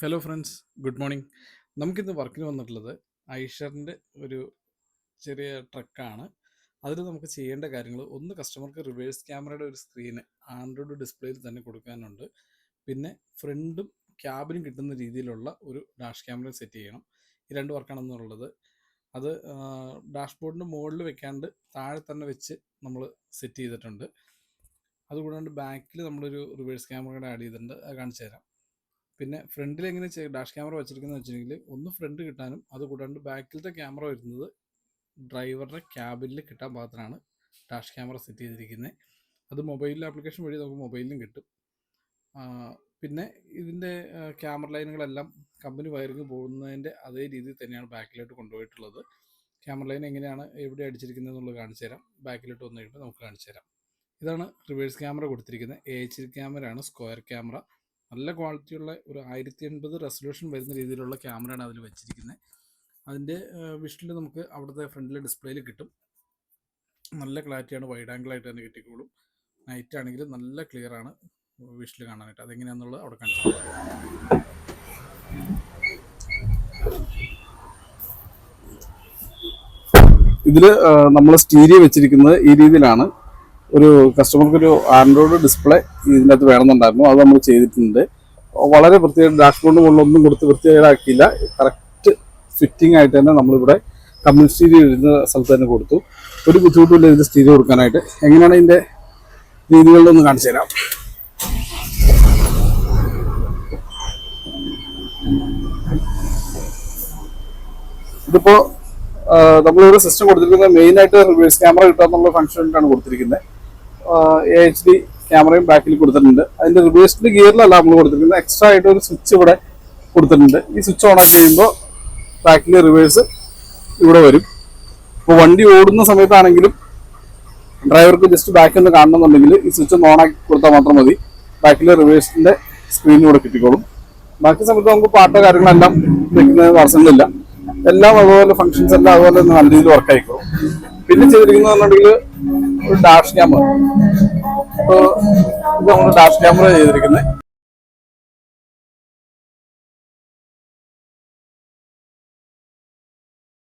Hello friends good morning നമുക്കിന്ന് വർക്കിന് വന്നിട്ടുള്ളത് ഐഷറിന്റെ ഒരു ചെറിയ ട്രക്കാണ് അതിൽ നമുക്ക് ചെയ്യേണ്ട കാര്യങ്ങൾ ഒന്ന് കസ്റ്റമർക്ക് റിവേഴ്സ് ക്യാമറയുടെ ഒരു സ്ക്രീന് ആൻഡ്രോയിഡ് ഡിസ്പ്ലേയിൽ തന്നെ കൊടുക്കാനുണ്ട്. പിന്നെ ഫ്രണ്ടും ക്യാബിനും കിട്ടുന്ന രീതിയിലുള്ള ഒരു ഡാഷ് ക്യാമറ സെറ്റ് ചെയ്യണം. ഈ രണ്ട് വർക്കാണെന്നുള്ളത് അത് ഡാഷ്ബോർഡിന്റെ മുകളിൽ വെക്കാണ്ട് താഴെ തന്നെ വെച്ച് നമ്മൾ സെറ്റ് ചെയ്തിട്ടുണ്ട്. അതുകൂടാണ്ട് ബാക്കിൽ നമ്മളൊരു റിവേഴ്സ് ക്യാമറയുടെ ആഡ് ചെയ്തിട്ടുണ്ട്. കാണിച്ചു തരാം പിന്നെ ഫ്രണ്ടിൽ എങ്ങനെ ഡാഷ് ക്യാമറ വെച്ചിരിക്കുന്നത് വെച്ചിട്ടുണ്ടെങ്കിൽ ഒന്ന് ഫ്രണ്ട് കിട്ടാനും അത് കൂടാണ്ട് ബാക്കിലത്തെ ക്യാമറ വരുന്നത് ഡ്രൈവറുടെ ക്യാബിനിൽ കിട്ടാൻ പാകത്തിനാണ് ഡാഷ് ക്യാമറ സെറ്റ് ചെയ്തിരിക്കുന്നത് അത് മൊബൈലിൽ ആപ്ലിക്കേഷൻ വഴി നമുക്ക് മൊബൈലിലും കിട്ടും. പിന്നെ ഇതിന്റെ ക്യാമറ ലൈനുകളെല്ലാം കമ്പനി വയറിങ് പോകുന്നതിന്റെ അതേ രീതിയിൽ തന്നെയാണ് ബാക്കിലോട്ട് കൊണ്ടുപോയിട്ടുള്ളത്. ക്യാമറ ലൈൻ എങ്ങനെയാണ് എവിടെ അടിച്ചിരിക്കുന്നത് എന്നുള്ളത് കാണിച്ചു തരാം. ബാക്കിലോട്ട് വന്നു കഴിയുമ്പോൾ നമുക്ക് കാണിച്ചു തരാം. ഇതാണ് റിവേഴ്സ് ക്യാമറ കൊടുത്തിരിക്കുന്നത്. എ എച്ച് ക്യാമറ ക്യാമറയാണ് സ്ക്വയർ ക്യാമറ. നല്ല ക്വാളിറ്റിയുള്ള ഒരു ആയിരത്തി എൺപത് റെസൊല്യൂഷൻ വരുന്ന രീതിയിലുള്ള ക്യാമറയാണ് അതിൽ വെച്ചിരിക്കുന്നത്. അതിന്റെ വിഷ്വൽ നമുക്ക് അവിടുത്തെ ഫ്രണ്ടിലെ ഡിസ്പ്ലേയിൽ കിട്ടും. നല്ല ക്ലാരിറ്റിയാണ് വൈഡ് ആംഗിളായിട്ട് തന്നെ കിട്ടിക്കോളും. നൈറ്റ് ആണെങ്കിൽ നല്ല ക്ലിയർ ആണ് വിഷ്വൽ കാണാനായിട്ട്. അതെങ്ങനെയാണെന്നുള്ളത് അവിടെ കാണിച്ചു ഇതിൽ നമ്മൾ സ്റ്റീരിയ വെച്ചിരിക്കുന്നത് ഈ രീതിയിലാണ്. ഒരു കസ്റ്റമർക്ക് ഒരു ആൻഡ്രോയിഡ് ഡിസ്പ്ലേ ഇതിന്റെ അകത്ത് വേണമെന്നുണ്ടായിരുന്നു. അത് നമ്മൾ ചെയ്തിട്ടുണ്ട്. വളരെ വൃത്തിയായിട്ട് ഡാഷ്ബോർഡ് മുകളിലൊന്നും കൊടുത്ത് വൃത്തിയായിട്ടാക്കിയില്ല കറക്റ്റ് ഫിറ്റിംഗ് ആയിട്ട് തന്നെ നമ്മളിവിടെ കമ്പനി സ്റ്റീരിയോ ഇരുന്ന സ്ഥലത്ത് തന്നെ കൊടുത്തു. ഒരു ബുദ്ധിമുട്ടില്ല ഇതിന്റെ സ്റ്റീരിയോ കൊടുക്കാനായിട്ട്. എങ്ങനെയാണ് ഇതിന്റെ രീതികളിലൊന്ന് കാണിച്ചു തരാം. ഇതിപ്പോ നമ്മളിവിടെ സിസ്റ്റം കൊടുത്തിരിക്കുന്നത് മെയിൻ ആയിട്ട് റിവേഴ്സ് ക്യാമറ കിട്ടാന്നുള്ള ഫംഗ്ഷനായിട്ടാണ് കൊടുത്തിരിക്കുന്നത്. എ എച്ച് ഡി ക്യാമറയും ബാക്കിൽ കൊടുത്തിട്ടുണ്ട്. അതിന്റെ റിവേഴ്സ്ഡ് ഗിയറിലല്ല നമ്മൾ കൊടുത്തിരിക്കുന്നത്. എക്സ്ട്രാ ആയിട്ട് ഒരു സ്വിച്ച് ഇവിടെ കൊടുത്തിട്ടുണ്ട്. ഈ സ്വിച്ച് ഓൺ ആക്കി കഴിയുമ്പോൾ ബാക്കിൽ റിവേഴ്സ് ഇവിടെ വരും. ഇപ്പോൾ വണ്ടി ഓടുന്ന സമയത്താണെങ്കിലും ഡ്രൈവർക്ക് ജസ്റ്റ് ബാക്കിൽ നിന്ന് കാണണമെന്നുണ്ടെങ്കിൽ ഈ സ്വിച്ച് ഒന്ന് ഓൺ ആക്കി കൊടുത്താൽ മാത്രം മതി. ബാക്കിൽ റിവേഴ്സിന്റെ സ്ക്രീൻ ഇവിടെ കിട്ടിക്കോളും. ബാക്കി സമയത്ത് നമുക്ക് പാട്ടോ കാര്യങ്ങളെല്ലാം വെക്കുന്ന തടസ്സങ്ങളില്ല എല്ലാം അതുപോലെ ഫങ്ഷൻസ് എല്ലാം അതുപോലെ നല്ല രീതിയിൽ വർക്ക് ആയിക്കോളും. പിന്നെ ചെയ്തിരിക്കുന്നതെന്നുണ്ടെങ്കിൽ ഒരു ഡാഷ് ക്യാമറ ഇപ്പോൾ ഇത് നമ്മൾ ഡാഷ് ക്യാമറ ചെയ്തിരിക്കുന്നത്